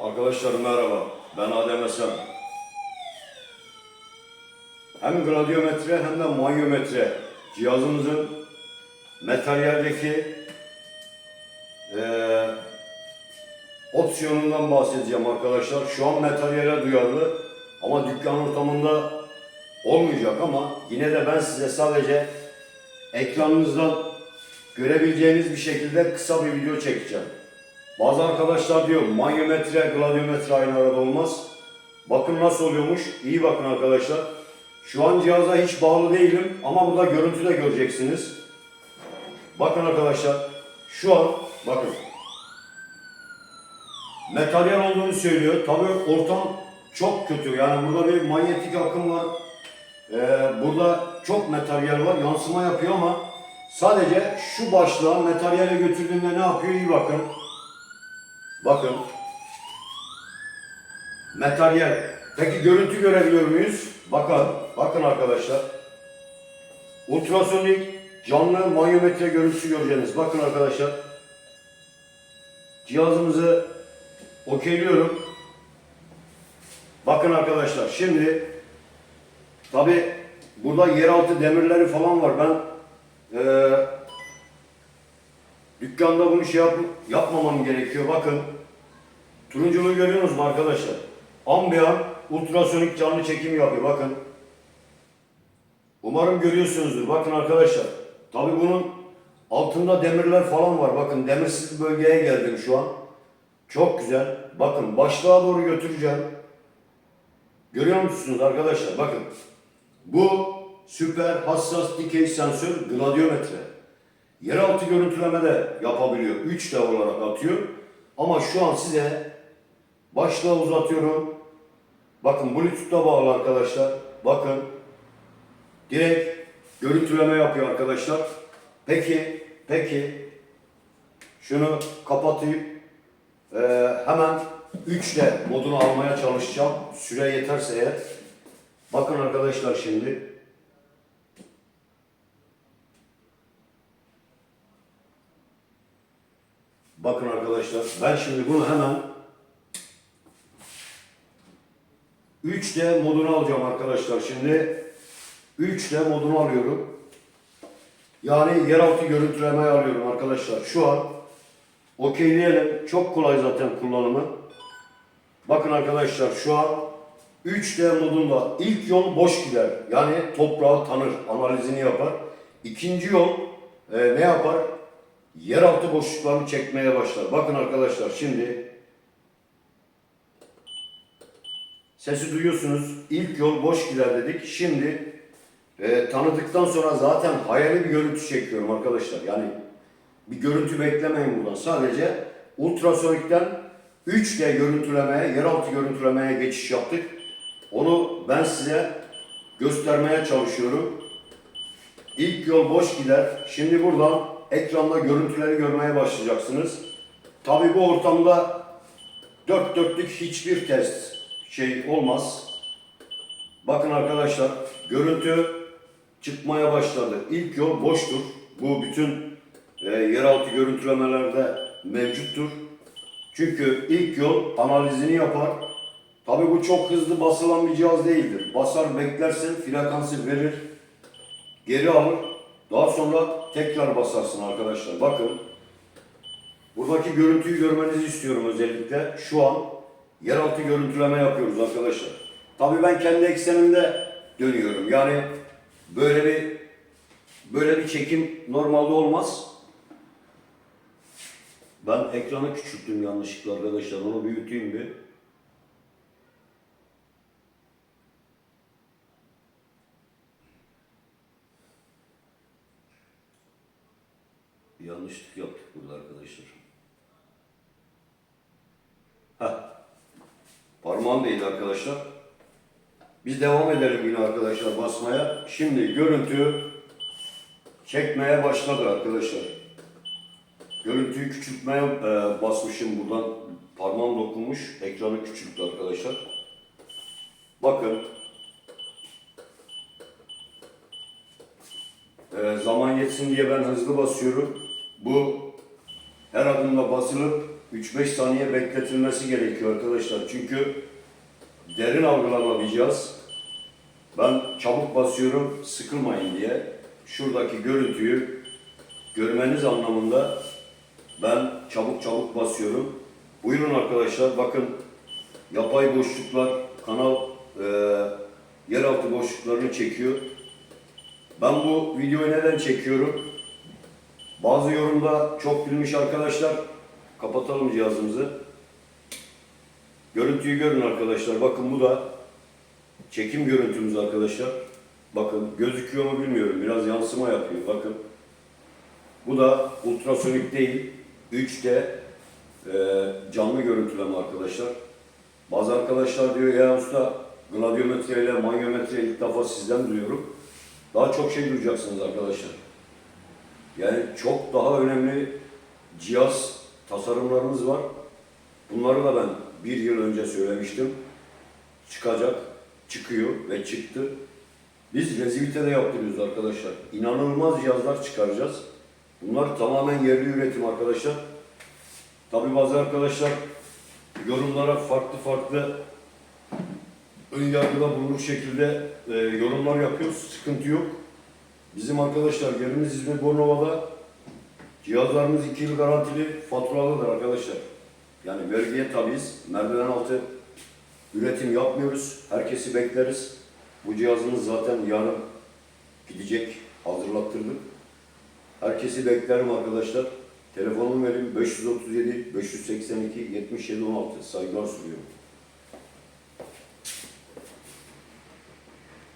Arkadaşlar merhaba, ben Adem Esen. Hem gradyometre hem de manyometre cihazımızın materyaldeki eee opsiyonundan bahsedeceğim arkadaşlar. Şu an materyale duyarlı ama dükkan ortamında olmayacak ama yine de ben size sadece ekranınızdan görebileceğiniz bir şekilde kısa bir video çekeceğim. Bazı arkadaşlar diyor manyometre, gladyometre aynı arada olmaz. Bakın nasıl oluyormuş. İyi bakın arkadaşlar. Şu an cihaza hiç bağlı değilim ama burada görüntü de göreceksiniz. Bakın arkadaşlar. Şu an bakın. Materyal olduğunu söylüyor. Tabii ortam çok kötü. Yani burada bir manyetik akım var. Ee, burada çok materyal var. Yansıma yapıyor ama sadece şu başlığa materyale götürdüğünde ne yapıyor? İyi bakın. Bakın. Materyal. Peki görüntü görebiliyor muyuz? Bakın. Bakın arkadaşlar. Ultrasonik canlı manyometre görüntüsü göreceğiniz. Bakın arkadaşlar. Cihazımızı okeyliyorum. Bakın arkadaşlar şimdi tabi burada yeraltı demirleri falan var. Ben eee Dükkanda bunu şey yap yapmamam gerekiyor. Bakın. Turunculuğu görüyorsunuz mu arkadaşlar? Ambiyan ultrasonik canlı çekim yapıyor. Bakın. Umarım görüyorsunuzdur. Bakın arkadaşlar. Tabi bunun altında demirler falan var. Bakın demirsiz bölgeye geldim şu an. Çok güzel. Bakın başlığa doğru götüreceğim. Görüyor musunuz arkadaşlar? Bakın. Bu süper hassas dikey sensör gladyometre. Yeraltı görüntüleme de yapabiliyor. 3D olarak atıyor. Ama şu an size başlığı uzatıyorum. Bakın Bluetooth'ta bağlı arkadaşlar. Bakın. Direkt görüntüleme yapıyor arkadaşlar. Peki, peki. Şunu kapatayım. Ee, hemen 3D modunu almaya çalışacağım. Süre yeterse eğer. Bakın arkadaşlar şimdi. Bakın arkadaşlar ben şimdi bunu hemen 3D modunu alacağım arkadaşlar. Şimdi 3D modunu alıyorum. Yani yeraltı görüntülemeyi alıyorum arkadaşlar. Şu an okeyleyelim. Çok kolay zaten kullanımı. Bakın arkadaşlar şu an 3D modunda ilk yol boş gider. Yani toprağı tanır, analizini yapar. İkinci yol e, ne yapar? Yeraltı boşluklarını çekmeye başlar. Bakın arkadaşlar şimdi sesi duyuyorsunuz. İlk yol boş gider dedik. Şimdi e, tanıdıktan sonra zaten hayali bir görüntü çekiyorum arkadaşlar. Yani bir görüntü beklemeyin buradan. Sadece ultrasonikten 3D görüntülemeye, yeraltı görüntülemeye geçiş yaptık. Onu ben size göstermeye çalışıyorum. İlk yol boş gider. Şimdi buradan ekranda görüntüleri görmeye başlayacaksınız. Tabii bu ortamda dört dörtlük hiçbir test şey olmaz. Bakın arkadaşlar görüntü çıkmaya başladı. İlk yol boştur. Bu bütün e, yeraltı görüntülemelerde mevcuttur. Çünkü ilk yol analizini yapar. Tabii bu çok hızlı basılan bir cihaz değildir. Basar beklersin, frekansı verir, geri alır. Daha sonra tekrar basarsın arkadaşlar. Bakın. Buradaki görüntüyü görmenizi istiyorum özellikle. Şu an yeraltı görüntüleme yapıyoruz arkadaşlar. Tabii ben kendi eksenimde dönüyorum. Yani böyle bir böyle bir çekim normalde olmaz. Ben ekranı küçülttüm yanlışlıkla arkadaşlar. Onu büyüteyim bir. Yanlışlık yaptık burada arkadaşlar. Heh. Parmağım değdi arkadaşlar. Biz devam edelim yine arkadaşlar basmaya. Şimdi görüntü çekmeye başladı arkadaşlar. Görüntüyü küçültmeye e, basmışım buradan. Parmağım dokunmuş. Ekranı küçülttü arkadaşlar. Bakın. E, zaman yetsin diye ben hızlı basıyorum. Bu her adımda basılıp 3-5 saniye bekletilmesi gerekiyor arkadaşlar. Çünkü derin algılama bir cihaz. Ben çabuk basıyorum sıkılmayın diye. Şuradaki görüntüyü görmeniz anlamında ben çabuk çabuk basıyorum. Buyurun arkadaşlar bakın yapay boşluklar kanal e, yeraltı boşluklarını çekiyor. Ben bu videoyu neden çekiyorum? Bazı yorumda çok bilmiş arkadaşlar kapatalım cihazımızı. Görüntüyü görün arkadaşlar. Bakın bu da çekim görüntümüz arkadaşlar. Bakın gözüküyor mu bilmiyorum. Biraz yansıma yapıyor. Bakın. Bu da ultrasonik değil. 3D e, canlı görüntüleme arkadaşlar. Bazı arkadaşlar diyor ya usta gladyometre ile manyometre ilk defa sizden duyuyorum. Daha çok şey duyacaksınız arkadaşlar. Yani çok daha önemli cihaz tasarımlarımız var. Bunları da ben bir yıl önce söylemiştim. Çıkacak, çıkıyor ve çıktı. Biz rezilite de yaptırıyoruz arkadaşlar. İnanılmaz cihazlar çıkaracağız. Bunlar tamamen yerli üretim arkadaşlar. Tabi bazı arkadaşlar yorumlara farklı farklı ön yargıda bulunur şekilde e, yorumlar yapıyoruz. Sıkıntı yok. Bizim arkadaşlar yerimiz İzmir Bornova'da. Cihazlarımız 2 yıl garantili faturalıdır arkadaşlar. Yani vergiye tabiiz. Merdiven altı üretim yapmıyoruz. Herkesi bekleriz. Bu cihazımız zaten yarın gidecek. Hazırlattırdık. Herkesi beklerim arkadaşlar. Telefonumu vereyim 537 582 77 16. Saygılar sunuyorum.